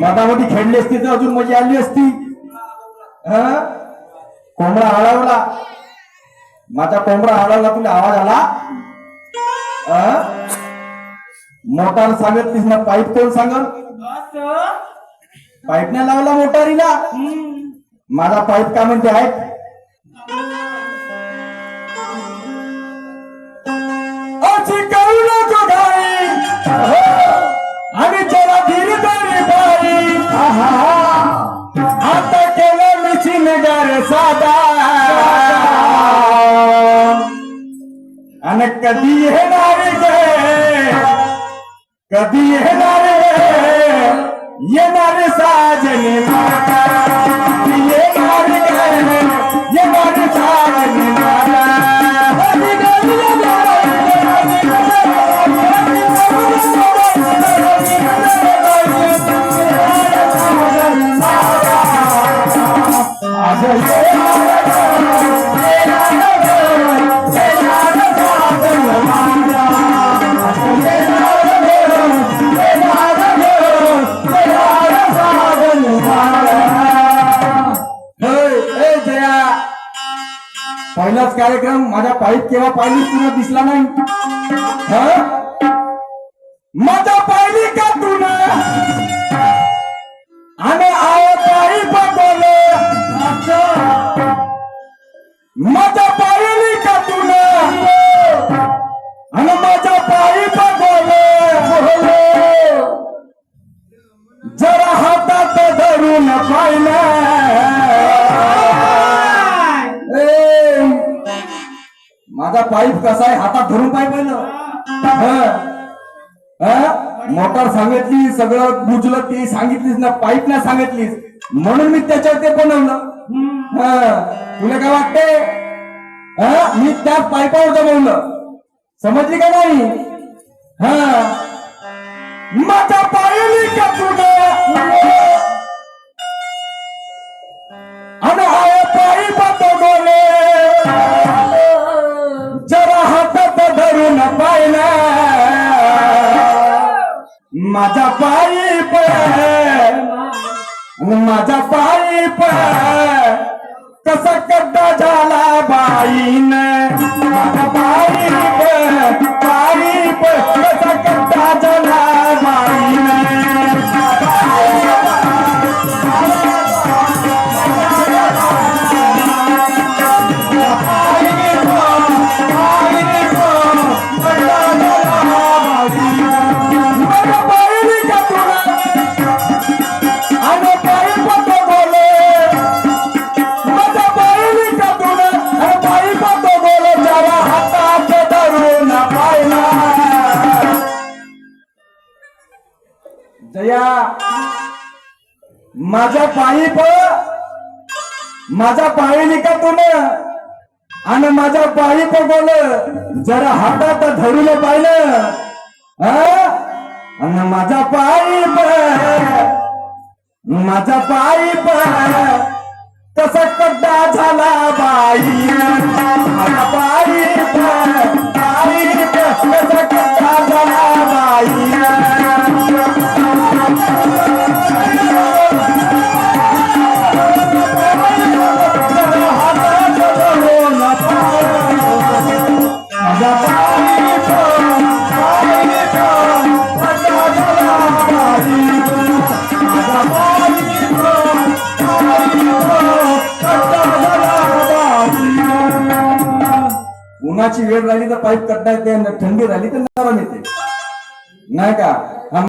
मधामध्ये खेळली असती तर अजून मजा आली असती. हं? कोंबडा हळवला. माझा कोंबडा हळवला तुला आवाज आला? हं? मोटार सांगतलीस ना पाईप कोण सांगल? असं? पाईपने लावला मोटारीला. माझा पाईप काय म्हणते आहे आणि कधी येणार गे कधी येणार गे येणार साजनी माता। पहिलाच कार्यक्रम माझ्या पाईप केव्हा पाहिली तुला दिसला नाही? माझा पाईप कसा आहे? हातात धरून पाय पहिलं. हं? हं? मोटार सांगितली सगळं बुजलं ते सांगितलीस ना पाईप ना सांगितलीस. म्हणून मी त्याच्यावर ते बनवलं. हं. तुला काय वाटते हं? मी त्या पाईपावर जमवलं समजली का नाही? हा. माझा पाहिली का तुला माझा पाईप माझा पाईप कसा कड्डा झाला बाईन? जया माझा पण माझा पायी का तुला आणि माझा पायी बोल. जरा हातात धरून पाहिलं. हा? आणि माझा पायी माझा पायी कसा उन्हाची वेळ राहिली तर पाईप कट्टा येते आणि थंडी राहिली तर नरम येते. नाही का?